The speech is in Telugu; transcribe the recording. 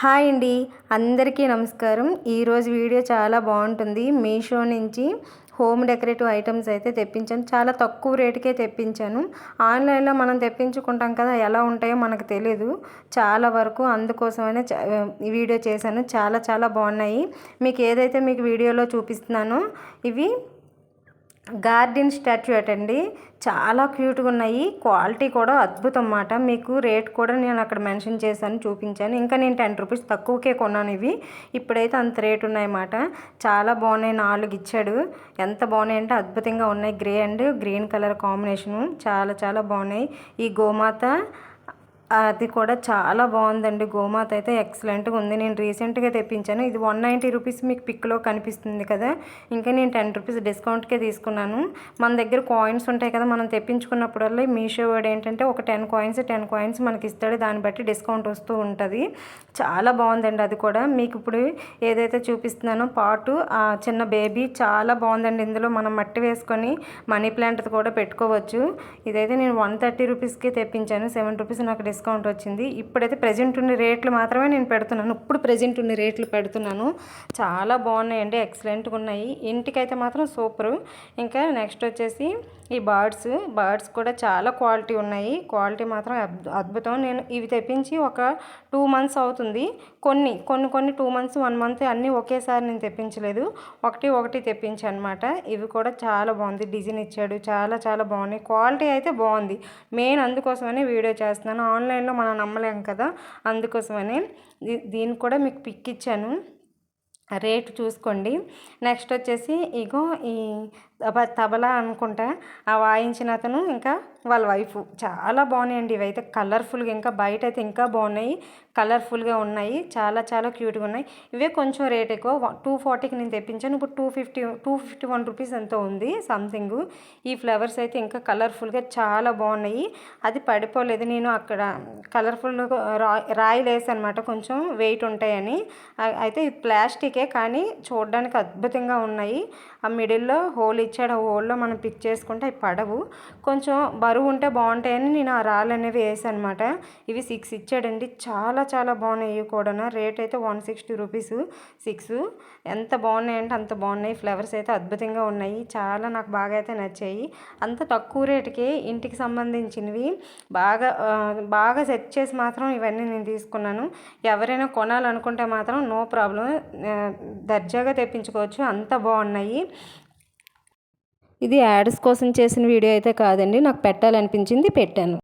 హాయ్ అండి. అందరికీ నమస్కారం. ఈరోజు వీడియో చాలా బాగుంటుంది. మీషో నుంచి హోమ్ డెకరేటివ్ ఐటమ్స్ అయితే తెప్పించాను. చాలా తక్కువ రేటుకే తెప్పించాను. ఆన్లైన్లో మనం తెప్పించుకుంటాం కదా ఎలా ఉంటాయో మనకు తెలియదు చాలా వరకు అందుకోసమనే ఈ వీడియో చేశాను. చాలా చాలా బాగున్నాయి. మీకు ఏదైతే మీకు వీడియోలో చూపిస్తున్నానో ఇవి గార్డెన్ స్టాచ్యూట్ అండి చాలా క్యూట్గా ఉన్నాయి. క్వాలిటీ కూడా అద్భుతం అన్నమాట మీకు రేట్ కూడా నేను అక్కడ మెన్షన్ చేశాను చూపించాను. ఇంకా నేను టెన్ రూపీస్ తక్కువకే కొన్నాను ఇవి. ఇప్పుడైతే అంత రేట్ ఉన్నాయన్నమాట. చాలా బాగున్నాయి. నాలుగు ఇచ్చాడు. ఎంత బాగున్నాయి అంటే అద్భుతంగా ఉన్నాయి. Grey and green colour combination. చాలా చాలా బాగున్నాయి. ఈ గోమాత అది కూడా చాలా బాగుందండి. గోమాత అయితే ఎక్సలెంట్గా ఉంది. నేను రీసెంట్గా తెప్పించాను. ఇది వన్ నైంటీ రూపీస్ మీకు పిక్లో కనిపిస్తుంది కదా. ఇంకా నేను టెన్ రూపీస్ డిస్కౌంట్కే తీసుకున్నాను. మన దగ్గర కాయిన్స్ ఉంటాయి కదా మనం తెప్పించుకున్నప్పుడల్లా మీషో వాడు ఏంటంటే ఒక టెన్ కాయిన్స్ టెన్ కాయిన్స్ మనకి ఇస్తాడు. దాన్ని బట్టి డిస్కౌంట్ వస్తూ ఉంటుంది. చాలా బాగుందండి అది కూడా. మీకు ఇప్పుడు ఏదైతే చూపిస్తున్నానో పాటు ఆ చిన్న బేబీ చాలా బాగుందండి. ఇందులో మనం మట్టి వేసుకొని మనీ ప్లాంట్ కూడా పెట్టుకోవచ్చు. ఇదైతే నేను వన్ థర్టీ రూపీస్కి తెప్పించాను. సెవెన్ రూపీస్ నాకు డిస్కౌంట్ వచ్చింది. ఇప్పుడైతే ప్రజెంట్ ఉన్న రేట్లు మాత్రమే నేను పెడుతున్నాను. ఇప్పుడు ప్రజెంట్ ఉన్న రేట్లు పెడుతున్నాను. చాలా బాగున్నాయండి. ఎక్సలెంట్గా ఉన్నాయి. ఇంటికైతే మాత్రం సూపరు. ఇంకా నెక్స్ట్ వచ్చేసి ఈ బర్డ్స్ బర్డ్స్ కూడా చాలా క్వాలిటీ ఉన్నాయి. క్వాలిటీ మాత్రం అద్భుతం. నేను ఇవి తెప్పించి ఒక టూ మంత్స్ అవుతుంది. కొన్ని కొన్ని కొన్ని టూ మంత్స్ వన్ మంత్ అన్నీ ఒకేసారి నేను తెప్పించలేదు. ఒకటి ఒకటి తెప్పించాను అనమాట ఇవి కూడా చాలా బాగుంది. డిజైన్ ఇచ్చాడు. చాలా చాలా బాగున్నాయి. క్వాలిటీ అయితే బాగుంది. మెయిన్ అందుకోసమనే వీడియో చేస్తున్నాను. ఆన్లైన్లో మనం నమ్మలేం కదా? అందుకోసమని దీన్ని కూడా మీకు పిక్ ఇచ్చాను. రేటు చూసుకోండి. నెక్స్ట్ వచ్చేసి ఇగో ఈ తబలా అనుకుంటా. ఆ వాయించిన అతను ఇంకా వాళ్ళ వైఫ్. చాలా బాగున్నాయండి ఇవైతే. కలర్ఫుల్గా ఇంకా బయట అయితే ఇంకా బాగున్నాయి. కలర్ఫుల్గా ఉన్నాయి. చాలా చాలా క్యూట్గా ఉన్నాయి. ఇవే కొంచెం రేట్ ఎక్కువ. టూ ఫార్టీకి నేను తెప్పించాను. ఇప్పుడు two fifty two fifty one rupees ఎంతో ఉంది సంథింగ్. ఈ ఫ్లవర్స్ అయితే ఇంకా కలర్ఫుల్గా చాలా బాగున్నాయి. అది పడిపోలేదు. నేను అక్కడ కలర్ఫుల్గా రాయిలు అనమాట కొంచెం వెయిట్ ఉంటాయని. అయితే ప్లాస్టికే కానీ చూడడానికి అద్భుతంగా ఉన్నాయి. ఆ మిడిల్లో హోల్ ఇచ్చాడు. ఆ హోల్లో మనం పిక్ చేసుకుంటే అవి పడవు. కొంచెం బరువు ఉంటే బాగుంటాయని నేను ఆ రాళ్ళు అనేవి వేసాను అనమాట ఇవి సిక్స్ ఇచ్చాడండి. చాలా చాలా బాగున్నాయి. ఇవి కూడా రేట్ అయితే వన్ సిక్స్టీ రూపీస్ సిక్స్. ఎంత బాగున్నాయి అంటే అంత బాగున్నాయి. ఫ్లవర్స్ అయితే అద్భుతంగా ఉన్నాయి. చాలా నాకు బాగా అయితే నచ్చాయి. అంత తక్కువ రేటుకి ఇంటికి సంబంధించినవి. బాగా బాగా సెట్ చేసి మాత్రం ఇవన్నీ నేను తీసుకున్నాను. ఎవరైనా కొనాలనుకుంటే మాత్రం నో ప్రాబ్లం. దర్జాగా తెప్పించుకోవచ్చు. అంత బాగున్నాయి. ఇది యాడ్స్ కోసం చేసిన వీడియో అయితే కాదండి. నాకు పెట్టాలనిపించింది పెట్టాను.